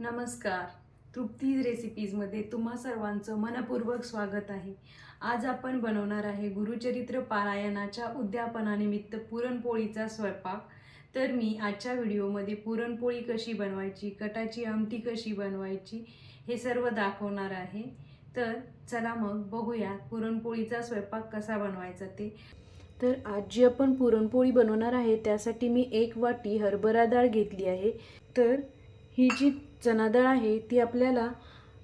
नमस्कार. तृप्ती रेसिपीजमध्ये तुम्हा सर्वांचं मनपूर्वक स्वागत आहे. आज आपण बनवणार आहे गुरुचरित्र पारायणाच्या उद्यापनानिमित्त पुरणपोळीचा स्वयंपाक. तर मी आजच्या व्हिडिओमध्ये पुरणपोळी कशी बनवायची कटाची आमटी कशी बनवायची हे सर्व दाखवणार आहे. तर चला मग बघूया पुरणपोळीचा स्वयंपाक कसा बनवायचा ते. तर आज जी आपण पुरणपोळी बनवणार आहे त्यासाठी मी एक वाटी हरभरा डाळ घेतली आहे. तर ही जी चणाडाळ आहे ती आपल्याला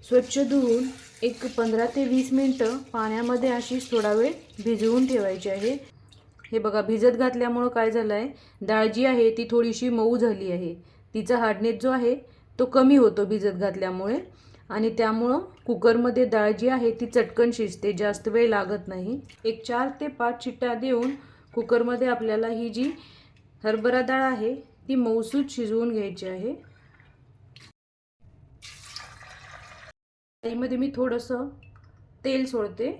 स्वच्छ धुवून एक पंधरा ते वीस मिनटं पाण्यामध्ये अशी थोडा वेळ भिजवून ठेवायची आहे. हे बघा भिजत घातल्यामुळं काय झालं आहे डाळ जी आहे ती थोडीशी मऊ झाली आहे. तिचा हार्डनेस जो आहे तो कमी होतो भिजत घातल्यामुळे. आणि त्यामुळं कुकरमध्ये डाळ जी आहे ती चटकन शिजते जास्त वेळ लागत नाही. एक चार ते पाच चिट्ट्या देऊन कुकरमध्ये आपल्याला ही जी हरभरा डाळ आहे ती मऊसूत शिजवून घ्यायची आहे. त्यामध्ये मी थोडंसं तेल सोडते.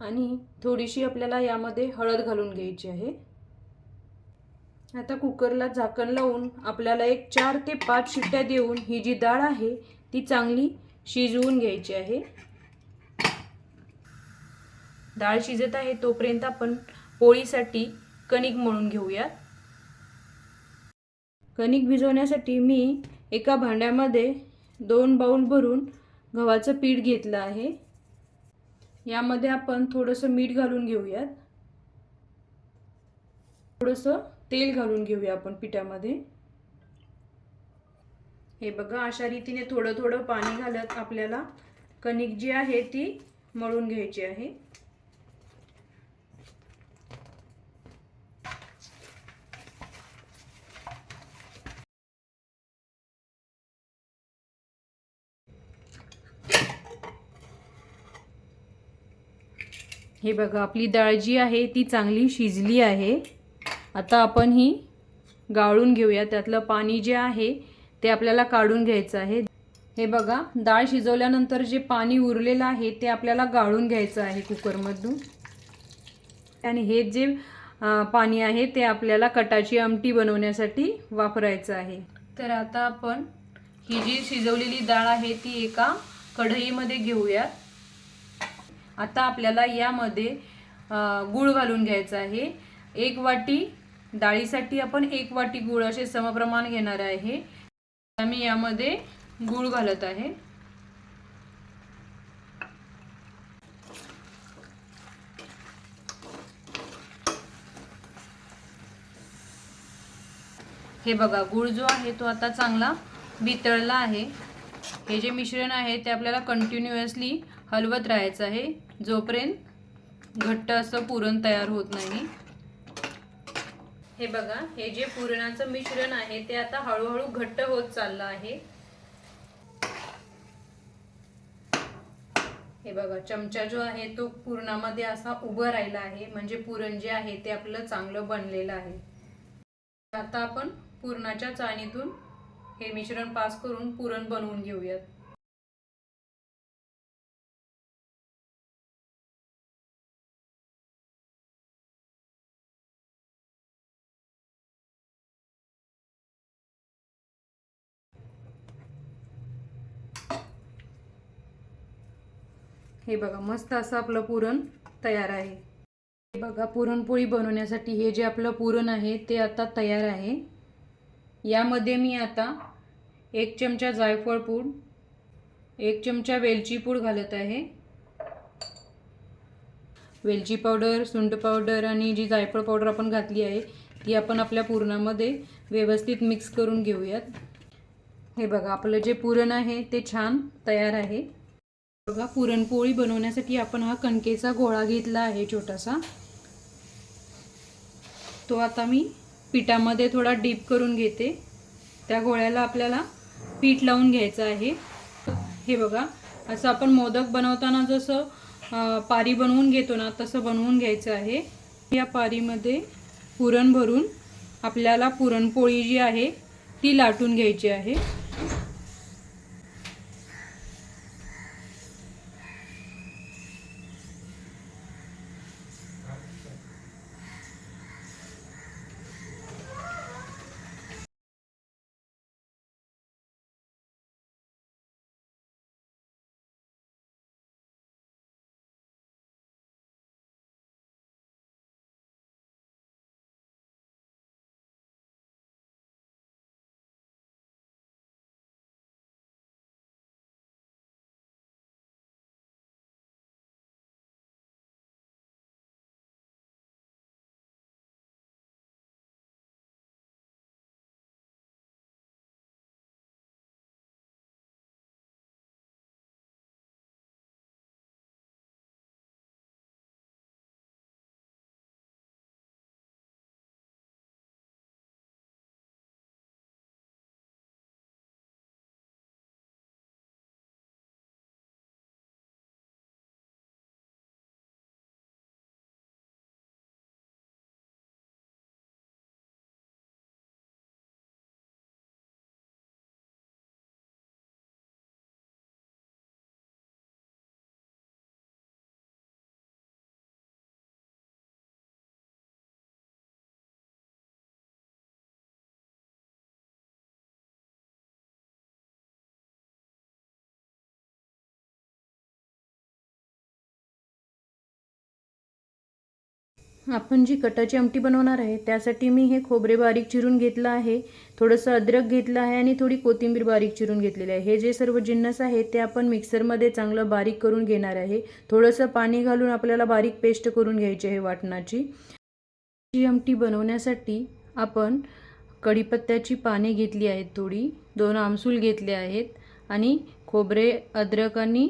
आणि थोडीशी आपल्याला यामध्ये हळद घालून घ्यायची आहे. आता कुकरला झाकण लावून आपल्याला एक चार ते पाच शिट्ट्या देऊन ही जी डाळ आहे ती चांगली शिजवून घ्यायची आहे. डाळ शिजत आहे तोपर्यंत आपण पोळीसाठी कणिक मळून घेऊयात. कणिक भिजवण्यासाठी मी एका भांड्यामध्ये दोन बाऊल भरून गव्हाचं पीठ घेतलं आहे. यामध्ये आपण थोडंसं मीठ घालून घेऊयात. थोडंसं तेल घालून घेऊया आपण पिठामध्ये. हे बघा अशा रीतीने थोडं थोडं पाणी घालत आपल्याला कणिक जी आहे ती मळून घ्यायची आहे. हे बघा आपली डाळ जी आहे ती चांगली शिजली आहे. आता आपण ही गाळून घेऊया. त्यातलं पाणी जे आहे ते आपल्याला काढून घ्यायचं आहे. हे बघा डाळ शिजवल्यानंतर जे पाणी उरलेलं आहे ते आपल्याला गाळून घ्यायचं आहे कुकरमधून. आणि हे जे पाणी आहे ते आपल्याला कटाची आमटी बनवण्यासाठी वापरायचं आहे. तर आता आपण ही जी शिजवलेली डाळ आहे ती एका कढईमध्ये घेऊयात. आता आपल्याला यामध्ये गूळ घालून घ्यायचा आहे. एक वाटी डाळीसाठी आपण एक वाटी गूळ असे समप्रमाण घेणार आहे. मी यामध्ये गूळ घालत आहे. हे बघा गूळ जो आहे तो आता चांगला वितळला आहे. हे जे मिश्रण आहे ते आपल्याला कंटिन्युअसली हलवत राहायचं आहे. जोपर्यंत घट्ट असं पुरण तयार होत नाही. हे बघा हे जे पुरणाचं मिश्रण आहे ते आता हळूहळू घट्ट होत चाललं आहे. हे बघा चमचा जो आहे तो पुरणामध्ये असा उभं राहिला आहे. म्हणजे पुरण जे आहे ते आपलं चांगलं बनलेलं आहे. आता आपण पुरणाच्या चाळणीतून हे मिश्रण पास करून पुरण बनवून घेऊयात. हे बघा मस्त असं आपलं पुरण तयार आहे. हे बघा पुरणपोळी बनवण्यासाठी हे जे आपलं पुरण आहे ते आता तयार आहे. यामध्ये मी आता एक चमचा जायफळ पूड एक चमचा वेलची पूड घालत आहे. वेलची पावडर सुंठ पावडर आणि जी जायफळ पावडर आपण घातली आहे ती आपण आपल्या पुरणामध्ये व्यवस्थित मिक्स करून घेऊयात. हे बघा आपलं जे पुरण आहे ते छान तयार आहे. बघा पुरणपोळी बनवण्यासाठी आपण हा कणकेचा गोळा घेतला आहे छोटासा. तो आता मी पिठामध्ये थोडा डीप करून घेते. त्या गोळ्याला आपल्याला पीठ लावून घ्यायचं आहे. हे बघा असं आपण मोदक बनवताना जसं पारी बनवून घेतो ना तसं बनवून घ्यायचं आहे. या पारीमध्ये पुरण भरून आपल्याला पुरणपोळी जी आहे ती लाटून घ्यायची आहे. आपण जी कटाची आमटी बनवणार आहे त्यासाठी मी हे खोबरे बारीक चिरून घेतलं आहे थोडंसं अद्रक घेतलं आहे आणि थोडी कोथिंबीर बारीक चिरून घेतलेली आहे. हे जे सर्व जिन्नस आहे ते आपण मिक्सरमध्ये चांगलं बारीक करून घेणार आहे. थोडंसं पाणी घालून आपल्याला बारीक पेस्ट करून घ्यायची आहे वाटणाची. जी आमटी बनवण्यासाठी आपण कढीपत्त्याची पाने घेतली आहेत थोडी दोन आमसूल घेतले आहेत आणि खोबरे अद्रक आणि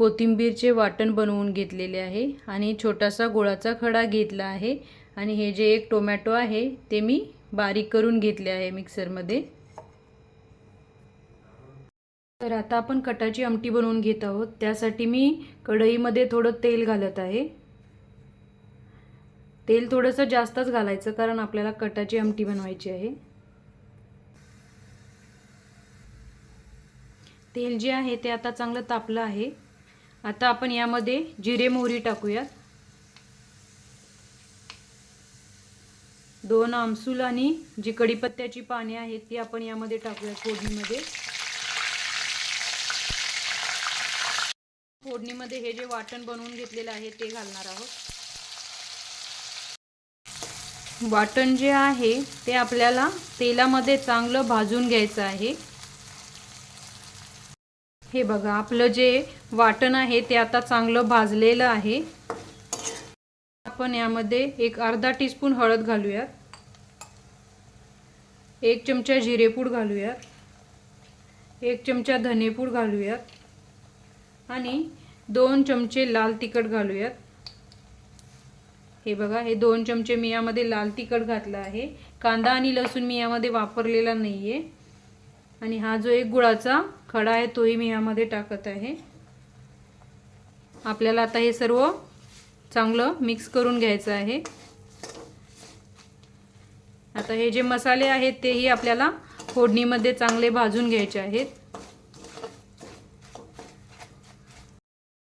कोथिंबीरचे वाटण बनवून घेतलेले आहे आणि छोटासा गुळाचा खडा घेतला आहे आणि हे जे एक टोमॅटो आहे ते मी बारीक करून घेतले आहे मिक्सरमध्ये. तर आता आपण कटाची आमटी बनवून घेत आहोत. त्यासाठी मी कढईमध्ये थोडं तेल घालत आहे. तेल थोडंसं जास्तच घालायचं कारण आपल्याला कटाची आमटी बनवायची आहे. तेल जे आहे ते आता चांगलं तापलं आहे. आता आपण यामध्ये जिरे मोहरी टाकूयात. दोन आमसूल आणि जी कढीपत्त्याची पाने आहेत ती आपण यामध्ये टाकूया फोडणीमध्ये. फोडणीमध्ये हे जे वाटण बनवून घेतलेलं आहे ते घालणार आहोत. वाटण जे आहे ते आपल्याला तेलामध्ये चांगलं भाजून घ्यायचं आहे. हे बघा आपलं जे वाटण आहे ते आता चांगलं भाजलेलं आहे. आपण यामध्ये एक अर्धा टीस्पून हळद घालूयात एक चमचा जिरेपूड घालूयात एक चमचा धनेपूड घालूयात आणि दोन चमचे लाल तिखट घालूयात हे बघा हे दोन चमचे मी यामध्ये लाल तिखट घातलं आहे. कांदा आणि लसूण मी यामध्ये वापरलेला नाही आहे आणि हा जो एक गुळाचा खडा आहे तोही मी यामध्ये टाकत आहे. आपल्याला आता हे सर्व चांगलं मिक्स करून घ्यायचं आहे. आता हे जे मसाले आहेत तेही आपल्याला फोडणीमध्ये चांगले भाजून घ्यायचे आहेत.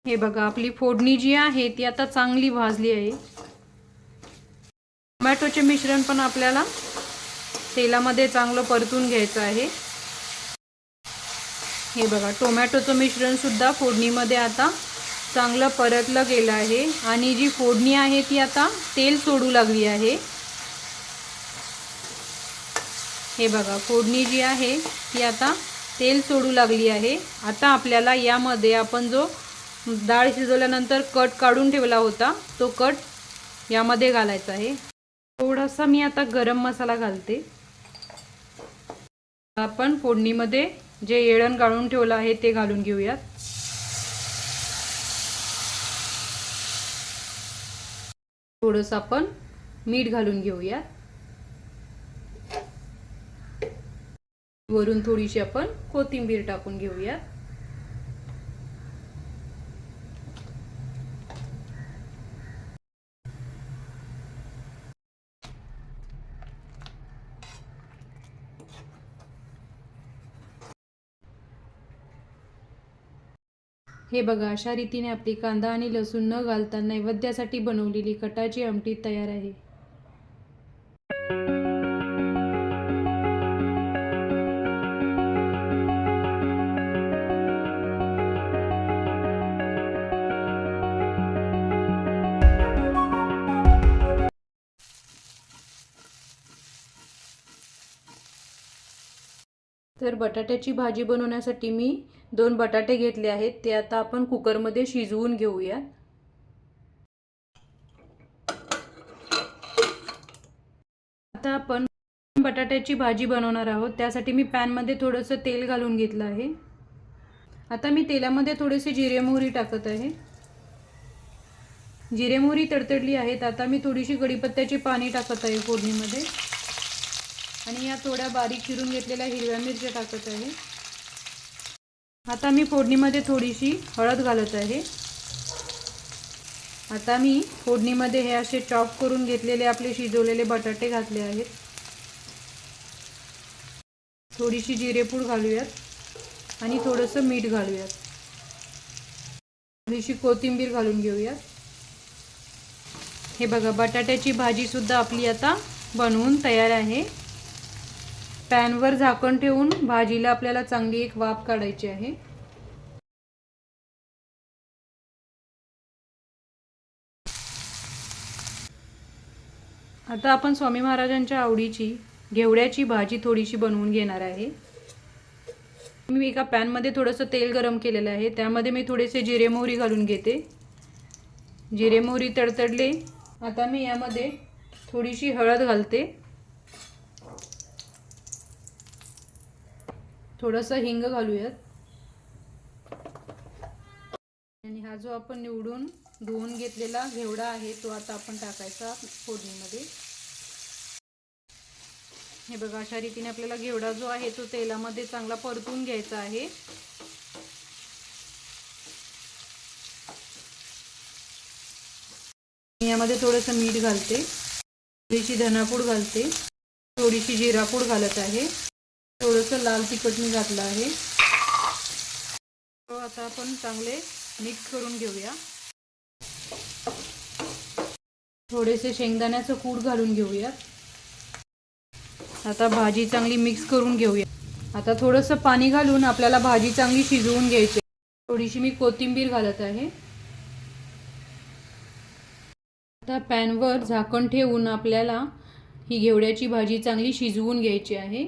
हे बघा आपली फोडणी जी आहे ती आता चांगली भाजली आहे. टोमॅटोचे मिश्रण पण आपल्याला तेलामध्ये चांगलं परतून घ्यायचं आहे. हे बघा टोमॅटोचं मिश्रणसुद्धा फोडणीमध्ये आता चांगलं परतलं गेलं आहे. आणि जी फोडणी आहे ती आता तेल सोडू लागली आहे. हे बघा फोडणी जी आहे ती आता तेल सोडू लागली आहे. आता आपल्याला यामध्ये आपण जो डाळ शिजवल्यानंतर कट काढून ठेवला होता तो कट यामध्ये घालायचा आहे. थोडासा मी आता गरम मसाला घालते. आपण फोडणीमध्ये जे येळण गाळून ठेवलं आहे ते घालून घेऊयात. थोडंसं आपण मीठ घालून घेऊयात. वरून थोडीशी आपण कोथिंबीर टाकून घेऊयात. हे बघा अशा रीतीने आपली कांदा आणि लसूण न घालता नैवेद्यासाठी बनवलेली कटाची आमटी तयार आहे. तर बटाट्याची भाजी बनवण्यासाठी मी दोन बटाटे घेतले आहेत. ते आता आपण कुकरमध्ये शिजवून घेऊया आता आपण बटाट्याची भाजी बनवणार आहोत. त्यासाठी मी पॅनमध्ये थोडंसं तेल घालून घेतलं आहे. आता मी तेलामध्ये थोडेसे जिरे मोहरी टाकत आहे. जिरे मोहरी तडतडली आहेत. आता मी थोडीशी कडीपत्त्याची पाणी टाकत आहे फोडणीमध्ये. आणि या थोड्या बारीक चिरून घेतलेल्या हिरव्या मिरच्या टाकत आहे. आता मी फोडणीमध्ये थोडीशी हळद घालत आहे. आता मी फोडणीमध्ये हे असे चॉप करून घेतलेले आपले शिजवलेले बटाटे घातले आहेत. थोडीशी जिरेपूड घालूयात आणि थोडंसं मीठ घालूयात. थोडीशी कोथिंबीर घालून घेऊयात. हे बघा बटाट्याची भाजीसुद्धा आपली आता बनवून तयार आहे. पॅनवर झाकण ठेवून भाजीला आपल्याला चांगली एक वाफ काढायची आहे. आता आपण स्वामी महाराजांच्या आवडीची घेवड्याची भाजी थोडीशी बनवून घेणार आहे. मी एका पॅनमध्ये थोडंसं तेल गरम केलेलं आहे. त्यामध्ये मी थोडेसे जिरे मोहरी घालून घेते. जिरे मोहरी तडतडले. आता मी यामध्ये थोडीशी हळद घालते. थोडंसं हिंग घालूयात. आणि हा जो आपण निवडून धुवून घेतलेला घेवडा आहे तो आता आपण टाकायचा फोडणीमध्ये. हे बघा अशा रीतीने आपल्याला घेवडा जो आहे तो तेलामध्ये चांगला परतून घ्यायचा आहे. यामध्ये थोडंसं मीठ घालते. थोडीशी धनापूड घालते. थोडीशी जिरापूड घालत आहे. थोडंसं लाल तिखट मी घातलं आहे. आता आपण चांगले मिक्स करून घेऊया. थोडेसे शेंगदाण्याचं कूड घालून घेऊया. आता भाजी चांगली मिक्स करून घेऊया. आता थोडंसं पाणी घालून आपल्याला भाजी चांगली शिजवून घ्यायची. थोडीशी मी कोथिंबीर घालत आहे. आता पॅनवर झाकण ठेवून आपल्याला ही घेवड्याची भाजी चांगली शिजवून घ्यायची आहे.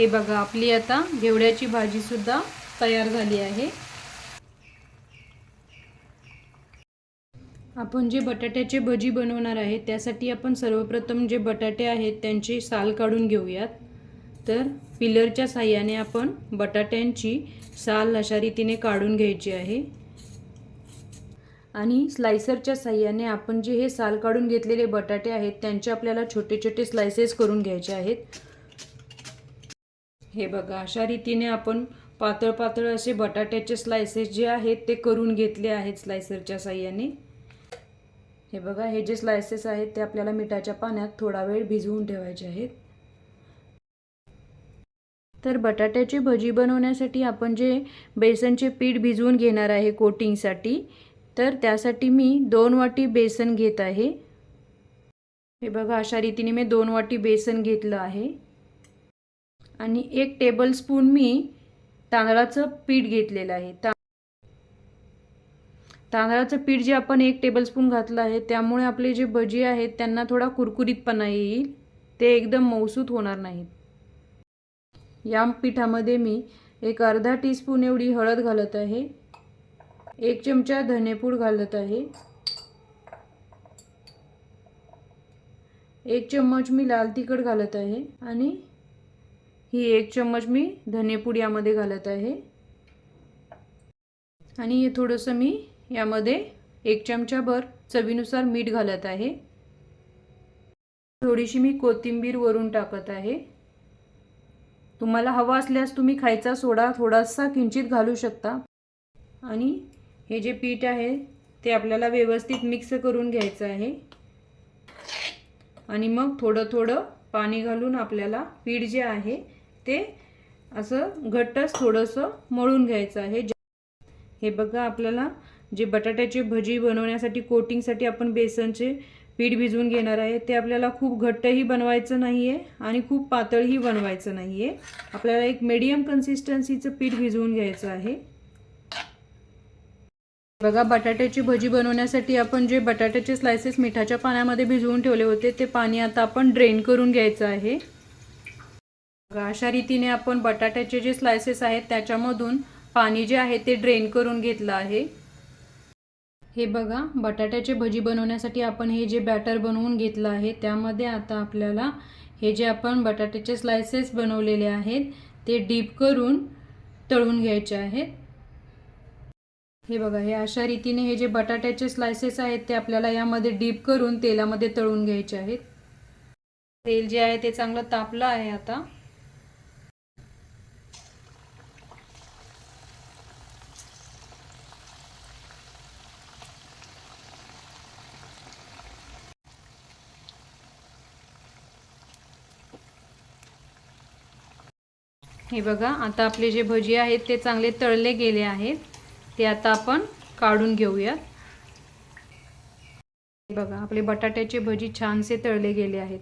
हे बघा आपली आता घेवड्याची भाजीसुद्धा तयार झाली आहे. आपण जे बटाट्याचे भजी बनवणार आहे त्यासाठी आपण सर्वप्रथम जे बटाटे आहेत त्यांची साल काढून घेऊयात. तर पिलरच्या साह्याने आपण बटाट्यांची साल अशा रीतीने काढून घ्यायची आहे. आणि स्लायसरच्या साह्याने आपण जे हे साल काढून घेतलेले बटाटे आहेत त्यांचे आपल्याला छोटे छोटे स्लायसेस करून घ्यायचे आहेत. हे बघा अशा रीतीने आपण पातळ पातळ असे बटाट्याचे स्लायसेस जे आहेत ते करून घेतले आहेत स्लायसरच्या साह्याने. हे बघा हे जे स्लायसेस आहेत ते आपल्याला मिठाच्या पाण्यात थोडा वेळ भिजवून ठेवायचे आहेत. तर बटाट्याची भजी बनवण्यासाठी आपण जे बेसनचे पीठ भिजवून घेणार आहे कोटिंगसाठी तर त्यासाठी मी दोन वाटी बेसन घेत आहे. हे बघा अशा रीतीने मी दोन वाटी बेसन घेतलं आहे. आणि एक टेबलस्पून मी तांदळाचं पीठ घेतलेलं आहे. ता तांदळाचं पीठ जे आपण एक टेबलस्पून घातलं आहे त्यामुळे आपले जे भजी आहेत त्यांना थोडा कुरकुरीतपणा येईल. ते एकदम मौसूत होणार नाहीत. या पिठामध्ये मी एक अर्धा टीस्पून एवढी हळद घालत आहे. एक चमचा धनेपूड घालत आहे. एक चम्मच मी लाल तिखट घालत आहे. आणि ही एक चम्मच मी धनेपूड यामध्ये घालत आहे. आणि हे थोडंसं मी यामध्ये एक चमचाभर चवीनुसार मीठ घालत आहे. थोडीशी मी कोथिंबीर वरून टाकत आहे. तुम्हाला हवा असल्यास तुम्ही खायचा सोडा थोडासा किंचित घालू शकता. आणि हे जे पीठ आहे ते आपल्याला व्यवस्थित मिक्स करून घ्यायचं आहे. आणि मग थोडं थोडं पाणी घालून आपल्याला पीठ जे आहे ते असं घट्टच थोडंसं मळून घ्यायचं आहे. हे बघा आपल्याला जे बटाट्याची भजी बनवण्यासाठी कोटिंगसाठी आपण बेसनचे पीठ भिजवून घेणार आहे ते आपल्याला खूप घट्टही बनवायचं नाही आहे आणि खूप पातळही बनवायचं नाही आहे आपल्याला एक मीडियम कन्सिस्टन्सीचं पीठ भिजवून घ्यायचं आहे. बघा बटाट्याची भजी बनवण्यासाठी आपण जे बटाट्याचे स्लायसेस मिठाच्या पाण्यामध्ये भिजवून ठेवले होते ते पाणी आता आपण ड्रेन करून घ्यायचं आहे. अशा रीतीने आपण बटाट्याचे जे स्लायसेस आहेत त्याच्यामधून पाणी जे आहे ते ड्रेन करून घेतलं आहे. हे बघा बटाट्याचे भजी बनवण्यासाठी आपण हे जे बॅटर बनवून घेतलं आहे त्यामध्ये आता आपल्याला हे जे आपण बटाट्याचे स्लायसेस बनवलेले आहेत ते डीप करून तळून घ्यायचे आहेत. हे बघा हे अशा रीतीने हे जे बटाट्याचे स्लायसेस आहेत ते आपल्याला यामध्ये डीप करून तेलामध्ये तळून घ्यायचे आहेत. तेल जे आहे ते चांगलं तापलं आहे आता. हे बघा आता आपले जे भजी आहेत ते चांगले तळले गेले आहेत. ते आता आपण काढून घेऊया बघा आपले बटाट्याचे भजी छानसे तळले गेले आहेत.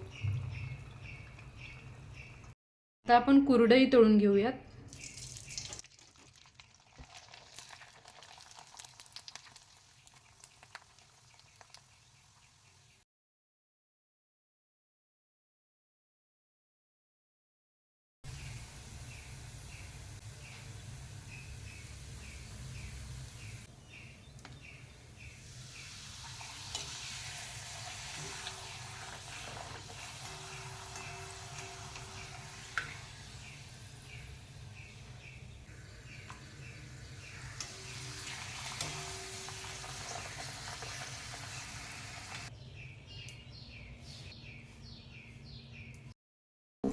आता आपण कुरडई तळून घेऊयात.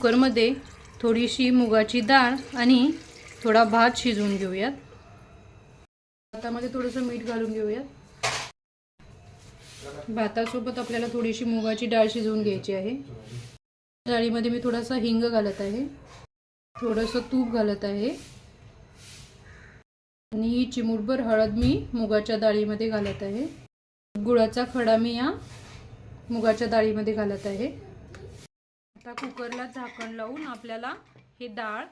कुकरमध्ये थोडीशी मुगाची डाळ आणि थोडा भात शिजवून घेऊयात. भातामध्ये थोडंसं मीठ घालून घेऊयात. भातासोबत आपल्याला थोडीशी मुगाची डाळ शिजवून घ्यायची आहे. डाळीमध्ये मी थोडासा हिंग घालत आहे. थोडंसं तूप घालत आहे. आणि चिमूटभर हळद मी मुगाच्या डाळीमध्ये घालत आहे. गुळाचा खडा मी या मुगाच्या डाळीमध्ये घालत आहे. आता कुकरला झाकण लावून आपल्याला हे डाळ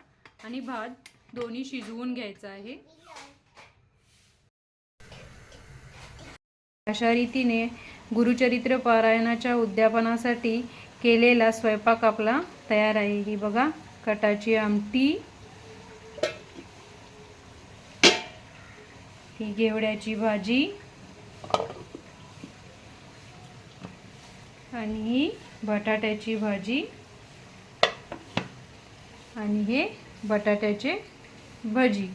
आणि भात दोन्ही शिजवून घ्यायचं आहे. अशा रीतीने गुरुचरित्र पारायणाच्या उद्यापनासाठी केलेला स्वयंपाक आपला तयार आहे. ही बघा कटाची आमटी. ही घेवड्याची भाजी. आणि ही बटाट्याची भाजी. आणि हे बटाट्याचे भजी.